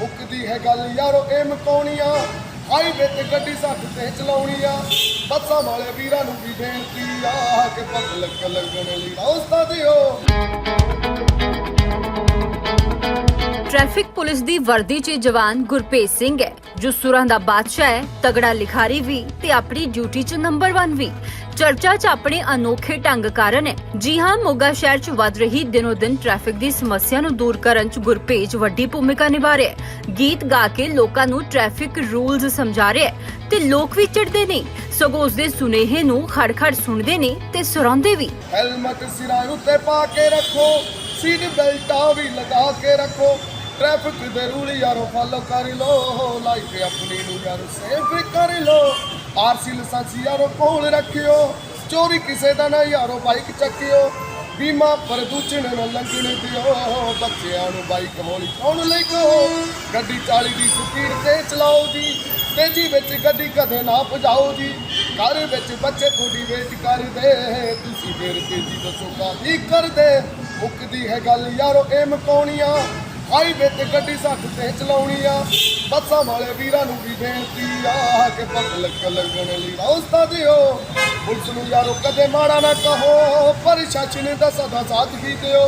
ਮੁੱਕਦੀ ਹੈ ਗੱਲ। ਯਾਰੋ ਇਹ ਮਕਾਉਣੀਆਂ ਹਾਈਵੇ ਤੇ ਗੱਡੀ ਸੱਠ ਤੇ ਚਲਾਉਣੀ ਆ। ਬੱਸਾਂ ਵਾਲੇ ਵੀਰਾਂ ਨੂੰ ਵੀ ਬੇਨਤੀ ਆ ਕਿ ਪਬਲਿਕ ਲੱਗਣ ਲਈ ਰਸਤਾ ਦਿਓ। ਟ੍ਰੈਫਿਕ ਪੁਲਿਸ ਦੀ ਵਰਦੀ 'ਚ ਜਵਾਨ ਗੁਰਪ੍ਰੀਤ ਸਿੰਘ ਹੈ, ਜੋ ਸੁਰਾਂ ਦਾ ਬਾਦਸ਼ਾਹ ਹੈ, ਤਗੜਾ ਲਿਖਾਰੀ ਵੀ ਤੇ ਆਪਣੀ ਡਿਊਟੀ 'ਚ ਨੰਬਰ 1 ਵੀ। ਚਰਚਾ 'ਚ ਆਪਣੇ ਅਨੋਖੇ ਢੰਗ ਕਾਰਨ ਹੈ। ਜੀ ਹਾਂ, ਮੋਗਾ ਸ਼ਹਿਰ 'ਚ ਵੱਧ ਰਹੀ ਦਿਨੋ ਦਿਨ ਟ੍ਰੈਫਿਕ ਦੀ ਸਮੱਸਿਆ ਨੂੰ ਦੂਰ ਕਰਨ 'ਚ ਗੁਰਪ੍ਰੀਤ ਵੱਡੀ ਭੂਮਿਕਾ ਨਿਭਾ ਰਿਹਾ ਹੈ। ਗੀਤ ਗਾ ਕੇ ਲੋਕਾਂ ਨੂੰ ਟ੍ਰੈਫਿਕ ਰੂਲਸ ਸਮਝਾ ਰਿਹਾ ਹੈ ਤੇ ਲੋਕ ਵੀ ਚੜਦੇ ਨੇ। ਸਗੋਂ ਉਸ ਦੇ ਸੁਨੇਹੇ ਨੂੰ ਖੜ-ਖੜ ਸੁਣਦੇ ਨੇ ਤੇ ਸੁਰਾਉਂਦੇ ਵੀ। ਹੈਲਮਟ ਸਿਰਾਂ ਉੱਤੇ ਪਾ ਕੇ ਰੱਖੋ ਸੀਟ ਬੈਲਟਾਂ ਵੀ ਲਗਾ ਕੇ ਰੱਖੋ। ਟ੍ਰੈਫਿਕ ਦੇ ਰੂਲ ਯਾਰੋ ਫਾਲੋ ਕਰ ਲੋ ਲਾਈਫ ਆਪਣੀ ਨੂੰ ਯਾਰੋ ਸੇਫ ਕਰ ਲੋ ਆਰਸੀ ਲਾਇਸੈਂਸ ਯਾਰੋ ਕੋਲ ਰੱਖਿਓ, ਚੋਰੀ ਕਿਸੇ ਦਾ ਨਾ ਯਾਰੋ ਬਾਈਕ ਚੱਕਿਓ। ਬੀਮਾ ਪ੍ਰਦੂਸ਼ਣ ਨੂੰ ਲੰਘਣ ਦਿਓ, ਬੱਚਿਆਂ ਨੂੰ ਬਾਈਕ ਹੌਲੀ ਚਲਾਉਣ ਲਈ ਕਹੋ। ਗੱਡੀ 40 ਦੀ ਸਪੀਡ ਤੇ ਚਲਾਓ ਜੀ, ਤੇਜੀ ਵਿੱਚ ਗੱਡੀ ਕਦੇ ਨਾ ਭਜਾਓ ਜੀ। ਘਰ ਵਿੱਚ ਬੱਚੇ ਤੁਹਾਡੀ ਵੇਟ ਕਰਦੇ, ਤੁਸੀਂ ਫੇਰ ਤੇਜ਼ੀ ਦੱਸੋ ਕਾਹਦੀ ਕਰਦੇ। ਮੁੱਕਦੀ ਹੈ ਗੱਲ ਯਾਰੋ ਇਹ ਮਕਾਉਣੀਆਂ ਹਾਈਵੇ ਤੇ ਗੱਡੀ ਸੱਠ ਤੇ ਚਲਾਉਣੀ ਆ। ਬੱਸਾਂ ਵਾਲੇ ਵੀਰਾਂ ਨੂੰ ਵੀ ਬੇਨਤੀ ਆ ਕਿ ਪਬਲਿਕ ਲੱਗਣ ਲਈ ਰਸਤਾ ਦਿਓ। ਪੁਲਿਸ ਨੂੰ ਯਾਰੋ ਕਦੇ ਮਾੜਾ ਨਾ ਕਹੋ ਪ੍ਰਸ਼ਾਸਨ ਦਾ ਸਦਾ ਸਾਥ ਵੀ ਦਿਓ।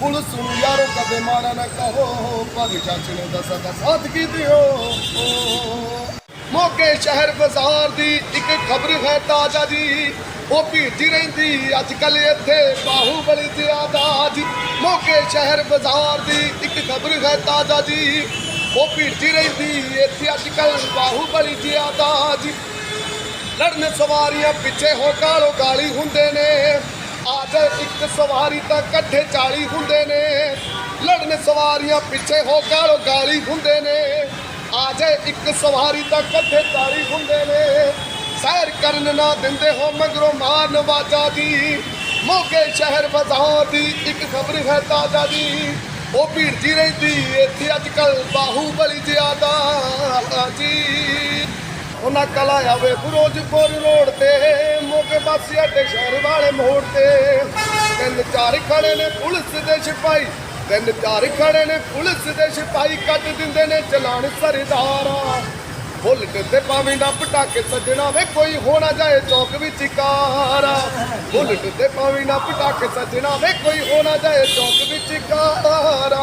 ਪੁਲਿਸ ਨੂੰ ਯਾਰੋ ਕਦੇ ਮਾੜਾ ਨਾ ਕਹੋ ਪ੍ਰਸ਼ਾਸਨ ਦਾ ਸਦਾ ਸਾਥ ਵੀ ਦਿਓ। ਮੋਗੇ ਸ਼ਹਿਰ ਬਾਜ਼ਾਰ ਦੀ ਇੱਕ ਖਬਰ ਹੈ ਤਾਜ਼ਾ ਜੀ। ਉਹ ਭੀੜ ਰਹਿੰਦੀ, ਅੱਜ ਕੱਲ ਇੱਥੇ ਬਾਹੂਬਲੀ ਜ਼ਿਆਦਾ ਮੋਗੇ ਸ਼ਹਿਰ ਬਾਜ਼ਾਰ ਦੀ ਇੱਕ ਖਬਰ ਹੈ ਤਾਜ਼ਾ ਜੀ। ਉਹ ਭੀਜੀ ਰਹਿੰਦੀ, ਇੱਥੇ ਅੱਜ ਕੱਲ ਬਾਹੂਬਲੀ ਜ਼ਿਆਦਾ ਜੀ ਲੜਨ ਸਵਾਰੀਆਂ ਪਿੱਛੇ ਹੋ ਕਾਲੋ ਗਾਲੀ ਹੁੰਦੇ ਨੇ। ਆ ਇੱਕ ਸਵਾਰੀ ਤਾਂ ਇਕੱਠੇ 40 ਹੁੰਦੇ ਨੇ। ਲੜਨ ਸਵਾਰੀਆਂ ਪਿੱਛੇ ਹੋ ਕਾਲੋ ਗਾਲੀ ਹੁੰਦੇ ਨੇ। ਆ ਇੱਕ ਸਵਾਰੀ ਤਾਂ ਇਕੱਠੇ 40 ਹੁੰਦੇ ਨੇ। ਸੈਰ ਕਰਨ ਨਾ ਦਿੰਦੇ ਹੋ, ਮਗਰੋਂ ਮਾਰਨ ਵਾਜਾ ਦੀ। ਮੋਗੇ ਸ਼ਹਿਰ ਬਾਜ਼ਾਰ ਦੀ ਇੱਕ ਖਬਰ ਹੈ ਤਾਜ਼ਾ ਜੀ। ਉਹ ਭੀੜ ਜੀ ਰਹਿੰਦੀ, ਇੱਥੇ ਅੱਜ ਕੱਲ ਬਾਹੂਬਲੀ ਜ਼ਿਆਦਾ ਜੀ। ਉਹਨਾਂ ਕਲਾ ਆਵੇ ਫਿਰੋਜ਼ਪੁਰ ਰੋਡ ਤੇ, ਮੋਗੇ ਪਾਸੇ ਅੱਡੇ ਸ਼ਹਿਰ ਵਾਲੇ ਮੋੜ ਤੇ। ਤਿੰਨ ਚਾਰ ਖੜੇ ਨੇ ਪੁਲਿਸ ਦੇ ਸਿਪਾਹੀ, ਤਿੰਨ ਚਾਰ ਖੜੇ ਨੇ ਪੁਲਿਸ ਦੇ ਸਿਪਾਹੀ ਕੱਟ ਦਿੰਦੇ ਨੇ ਚਲਾਨ ਸਰਦਾਰਾ। ਫੁੱਲ ਤੇ ਪਾਵੇਂ ਨਾ ਪਟਾਕੇ ਸੱਜਣਾ ਵੇ, ਕੋਈ ਹੋਣਾ ਜਾਏ ਚੌਕ ਵਿੱਚ ਕਾਰਾ ਫੁੱਲ ਤੇ ਪਾਵੇਂ ਨਾ ਪਟਾਕੇ ਸੱਜਣਾ ਵੇ, ਕੋਈ ਹੋਣਾ ਜਾਏ ਚੌਕ ਵਿੱਚ ਕਾਰਾ